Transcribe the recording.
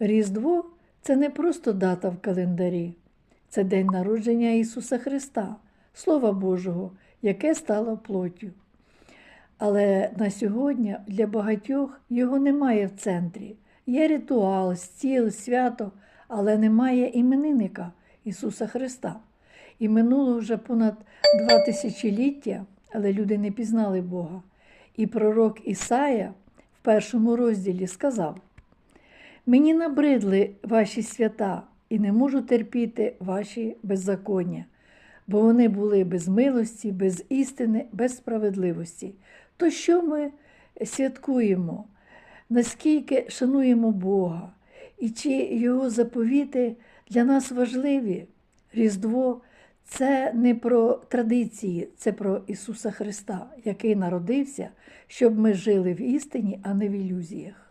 Різдво це не просто дата в календарі, це день народження Ісуса Христа, Слова Божого, яке стало плоттю. Але на сьогодні для багатьох його немає в центрі. Є ритуал, стіл, свято, але немає іменинника Ісуса Христа. І минуло вже понад два тисячоліття, але люди не пізнали Бога. І пророк Ісая в першому розділі сказав: Мені набридли ваші свята, і не можу терпіти ваші беззаконня, бо вони були без милості, без істини, без справедливості. То що ми святкуємо? Наскільки шануємо Бога, і чи Його заповіти для нас важливі? Різдво це не про традиції, це про Ісуса Христа, який народився, щоб ми жили в істині, а не в ілюзіях.